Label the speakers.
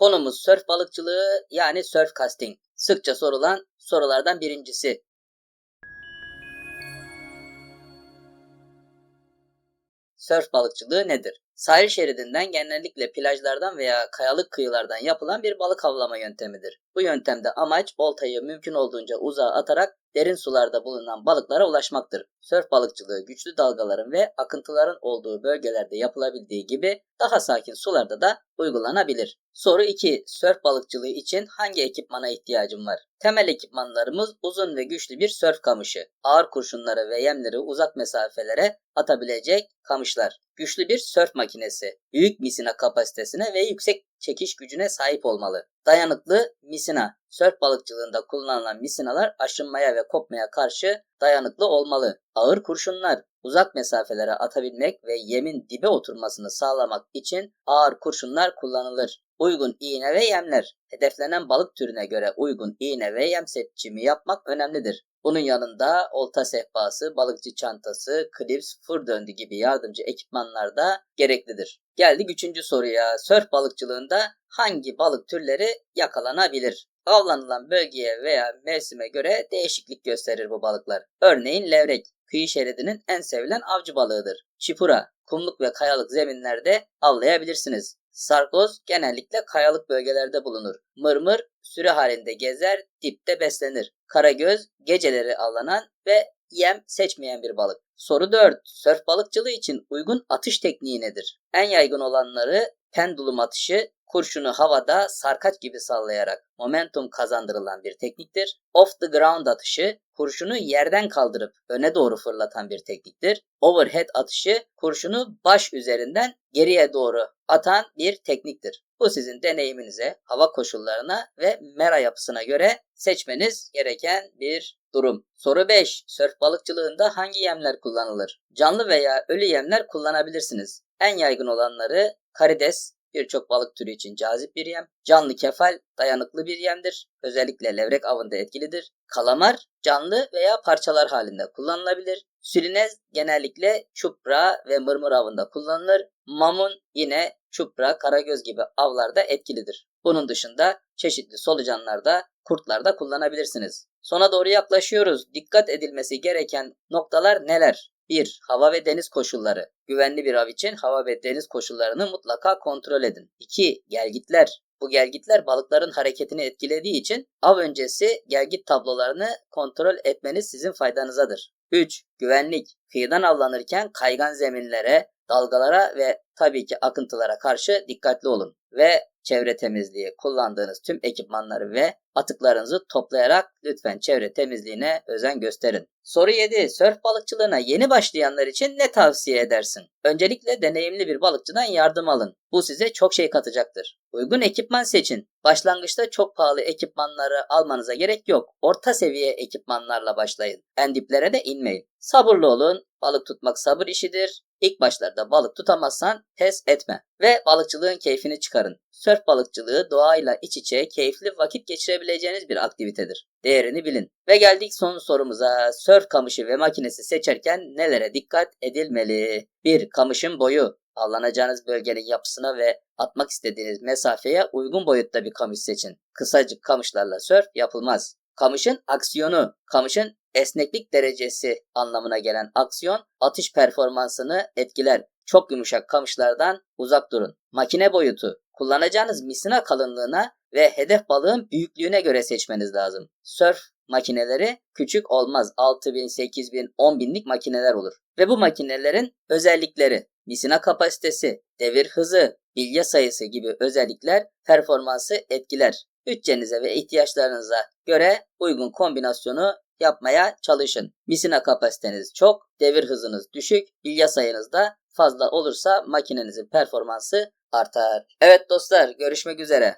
Speaker 1: Konumuz sörf balıkçılığı yani surf casting. Sıkça sorulan sorulardan birincisi. Sörf balıkçılığı nedir? Sahil şeridinden genellikle plajlardan veya kayalık kıyılardan yapılan bir balık avlama yöntemidir. Bu yöntemde amaç oltayı mümkün olduğunca uzağa atarak derin sularda bulunan balıklara ulaşmaktır. Sörf balıkçılığı güçlü dalgaların ve akıntıların olduğu bölgelerde yapılabildiği gibi daha sakin sularda da uygulanabilir. Soru 2. Sörf balıkçılığı için hangi ekipmana ihtiyacım var? Temel ekipmanlarımız uzun ve güçlü bir sörf kamışı, ağır kurşunları ve yemleri uzak mesafelere atabilecek kamışlar, güçlü bir sörf makinesi, büyük misina kapasitesine ve yüksek çekiş gücüne sahip olmalı. Dayanıklı misina, sörf balıkçılığında kullanılan misinalar aşınmaya ve kopmaya karşı dayanıklı olmalı. Ağır kurşunlar, uzak mesafelere atabilmek ve yemin dibe oturmasını sağlamak için ağır kurşunlar kullanılır. Uygun iğne ve yemler. Hedeflenen balık türüne göre uygun iğne ve yem seçimi yapmak önemlidir. Bunun yanında olta sehpası, balıkçı çantası, klips, fır döndü gibi yardımcı ekipmanlar da gereklidir. Geldik üçüncü soruya. Sörf balıkçılığında hangi balık türleri yakalanabilir? Avlanılan bölgeye veya mevsime göre değişiklik gösterir bu balıklar. Örneğin levrek, kıyı şeridinin en sevilen avcı balığıdır. Çipura, kumluk ve kayalık zeminlerde avlayabilirsiniz. Sargoz genellikle kayalık bölgelerde bulunur. Mırmır sürü halinde gezer, dipte beslenir. Karagöz geceleri avlanan ve yem seçmeyen bir balık. Soru 4. Sörf balıkçılığı için uygun atış tekniği nedir? En yaygın olanları pendulum atışı, kurşunu havada sarkaç gibi sallayarak momentum kazandırılan bir tekniktir. Off the ground atışı, kurşunu yerden kaldırıp öne doğru fırlatan bir tekniktir. Overhead atışı, kurşunu baş üzerinden geriye doğru atan bir tekniktir. Bu sizin deneyiminize, hava koşullarına ve mera yapısına göre seçmeniz gereken bir durum. Soru 5. Sörf balıkçılığında hangi yemler kullanılır? Canlı veya ölü yemler kullanabilirsiniz. En yaygın olanları karides, birçok balık türü için cazip bir yem. Canlı kefal dayanıklı bir yemdir. Özellikle levrek avında etkilidir. Kalamar canlı veya parçalar halinde kullanılabilir. Sülinez genellikle çupra ve mırmır avında kullanılır. Mamun yine çupra, karagöz gibi avlarda etkilidir. Bunun dışında çeşitli solucanlarda, kurtlarda kullanabilirsiniz. Sona doğru yaklaşıyoruz. Dikkat edilmesi gereken noktalar neler? 1. Hava ve deniz koşulları. Güvenli bir av için hava ve deniz koşullarını mutlaka kontrol edin. 2. Gelgitler. Bu gelgitler balıkların hareketini etkilediği için av öncesi gelgit tablolarını kontrol etmeniz sizin faydanızadır. 3. Güvenlik. Kıyıdan avlanırken kaygan zeminlere, dalgalara ve tabii ki akıntılara karşı dikkatli olun. Ve çevre temizliği kullandığınız tüm ekipmanları ve atıklarınızı toplayarak lütfen çevre temizliğine özen gösterin. Soru 7. Sörf balıkçılığına yeni başlayanlar için ne tavsiye edersin? Öncelikle deneyimli bir balıkçıdan yardım alın. Bu size çok şey katacaktır. Uygun ekipman seçin. Başlangıçta çok pahalı ekipmanları almanıza gerek yok. Orta seviye ekipmanlarla başlayın. En diplere de inmeyin. Sabırlı olun. Balık tutmak sabır işidir. İlk başlarda balık tutamazsan pes etme ve balıkçılığın keyfini çıkarın. Sörf balıkçılığı doğayla iç içe keyifli vakit geçirebileceğiniz bir aktivitedir. Değerini bilin. Ve geldik son sorumuza. Sörf kamışı ve makinesi seçerken nelere dikkat edilmeli? 1. Kamışın boyu. Avlanacağınız bölgenin yapısına ve atmak istediğiniz mesafeye uygun boyutta bir kamış seçin. Kısacık kamışlarla sörf yapılmaz. Kamışın aksiyonu. Kamışın esneklik derecesi anlamına gelen aksiyon atış performansını etkiler. Çok yumuşak kamışlardan uzak durun. Makine boyutu. Kullanacağınız misina kalınlığına ve hedef balığın büyüklüğüne göre seçmeniz lazım. Surf makineleri küçük olmaz. 6000, 8000, 10000'lik makineler olur. Ve bu makinelerin özellikleri misina kapasitesi, devir hızı, bilye sayısı gibi özellikler performansı etkiler. Bütçenize ve ihtiyaçlarınıza göre uygun kombinasyonu yapmaya çalışın. Misina kapasiteniz çok, devir hızınız düşük, bilye sayınız da fazla olursa makinenizin performansı artar. Evet dostlar görüşmek üzere.